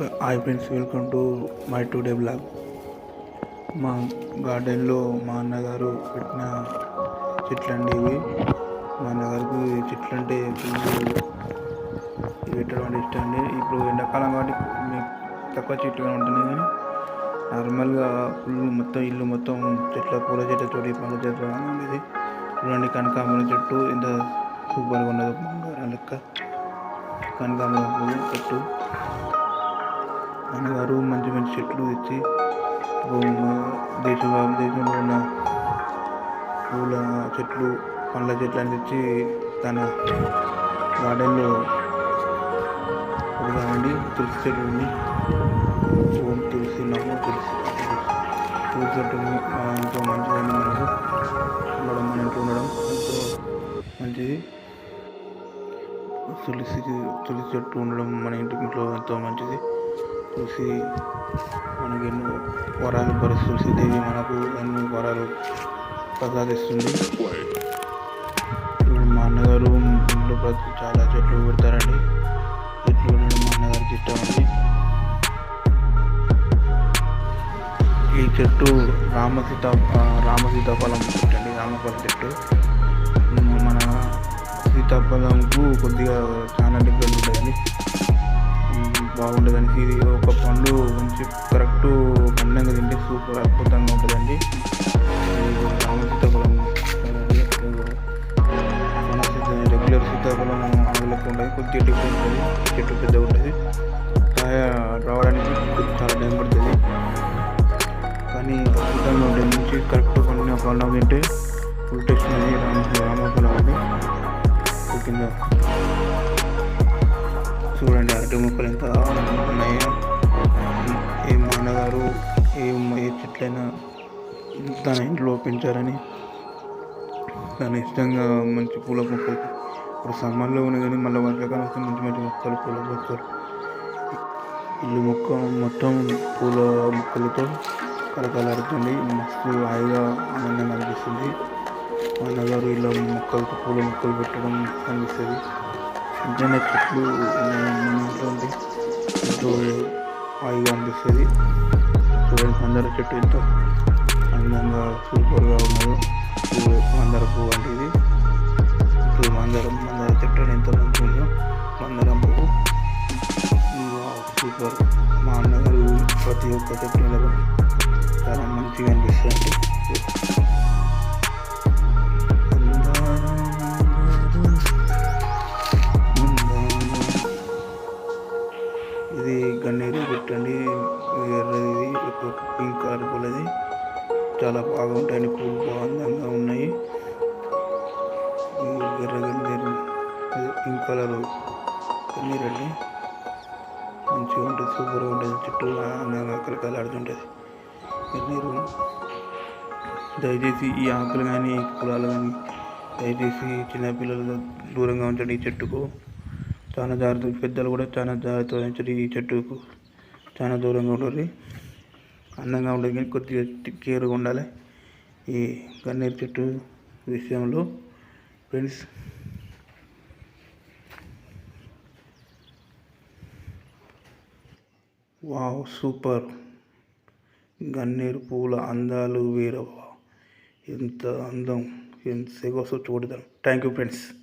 Hi friends welcome to my today vlog మా గార్డెన్లో మా అన్నగారు పెట్టిన చెట్లు అండి ఇవి. మా అన్నగారికి చెట్లు అంటే పెట్టడం అంటే ఇష్టం అండి ఇప్పుడు ఎండాకాలం కాబట్టి తక్కువ చెట్లుగా ఉంటున్నాయి కానీ నార్మల్గా ఫుల్ మొత్తం ఇల్లు మొత్తం చెట్ల పూల చెట్లతోటి పండ్ల చెట్లు అనేది చూడండి కనకాంబరం చెట్టు ఎంత సూపర్గా ఉన్నదో బంగారం లెక్క. కనకాంబరం చెట్టు. అన్నగారు మంచి మంచి చెట్లు తెచ్చి దేశ దేశంలో ఉన్న పూల చెట్లు పండ్ల చెట్లు అని తెచ్చి తన గార్డెన్లో పెడదామండి తులసి చెట్టు ఉంది. ఓం తులసి నమో తులసి. తులసి చెట్టు ఎంతో మంచిదండి మనకు ఉండడం మన ఇంట్లో ఉండడం ఎంతో మంచిది. తులసి తులసి చెట్టు ఉండడం మన ఇంటి ఇంట్లో ఎంతో మంచిది. తులసి మనకి ఎన్నో వరాలు పరిస్థితి తులసిదేవి మనకు ఎన్నో వరాలు ప్రసాదిస్తుంది. ఇప్పుడు మా అన్నగారు ఇంట్లో ప్రతి చాలా చెట్లు పెడతారండి. చెట్లు మా అన్నగారికి ఇష్టం ఈ చెట్టు రామ సీత రామ సీతాఫలం చెట్టు అండి. రామఫలం చెట్టు. మన సీతాఫలంకు కొద్దిగా చాలా డిఫరెంట్ ఉంటుంది బాగుంటుందండి ఇది ఒక పండు మంచి కరెక్ట్ పండంగా తింటే సూపర్ అద్భుతంగా ఉంటుందండి. రామ సీతాఫలం మన రెగ్యులర్ సీతాఫలం ఆవులకు ఉంటుంది. కొద్దిగా డిఫరెంట్ ఉంటుంది చెట్టు పెద్ద ఉంటుంది. రావడానికి చాలా టైం పడుతుంది. కానీ అద్భుతంగా ఉంటుంది నుంచి కరెక్ట్ పండుగ పండుగ తింటే ఫుల్ టేస్ట్ అనేది రామ రామఫలం కింద చూడండి అరటి మొక్కలు ఎంత ఉన్నాయో. ఏ మానగారు ఏ ఏ చెట్లైనా తన ఇంట్లో పెంచారని తన ఇష్టంగా మంచి పూల మొక్కలు ఇప్పుడు సమ్మర్లో ఉన్నాయి కానీ మళ్ళీ వర్షాకాలం వస్తే మంచి మంచి మొక్కలు పూల మొక్కలు. ఇల్లు మొక్క మొత్తం పూల మొక్కలతో కలకలాడుతుంది. మస్తు హాయిగా ఆనందంగా అనిపిస్తుంది. మా అన్నగారు ఇలా మొక్కలతో పూల మొక్కలు పెట్టడం అనిపిస్తుంది. ఇంటర్నెట్ చెట్లు ఉంటుంది ఎంతో హాయిగా అనిపిస్తుంది చూడండి అందరి చెట్టు ఎంతో అందంగా సూపర్గా ఉన్నది పువ్వు మందార పువ్వు అంటే ఇది. ఇప్పుడు మందారం మందార చెట్టు ఎంతో మంచిగా ఉందో మందారం పువ్వు. సూపర్. మా అన్నగారు ప్రతి ఒక్క చెట్టు చాలా మంచిగా అనిపిస్తుంది. చాలా బాగుంటాయి పూలు బాగా అందంగా ఉన్నాయి పింక్ కలర్ కన్నీరండి మంచిగా ఉంటుంది సూపర్గా ఉంటుంది చుట్టూ అందంగా కలకలాడుతుంటుంది కన్నీరు దయచేసి ఈ ఆకులు కానీ పొలాలు కానీ దయచేసి చిన్నపిల్లలు దూరంగా ఉంచండి ఈ చెట్టుకు. చాలా జాగ్రత్త పెద్దలు కూడా చాలా జాగ్రత్త ఉంచండి ఈ చెట్టుకు. చాలా దూరంగా ఉండాలి అందంగా ఉండదు కానీ కొద్దిగా కేర్గా ఉండాలి. ఈ గన్నేరు చెట్టు విషయంలో ఫ్రెండ్స్. Wow super. గన్నేరు పూల అందాలు వేరవ ఎంత అందం ఎంత సెగొస్తో చూడదాం థ్యాంక్ యూ ఫ్రెండ్స్.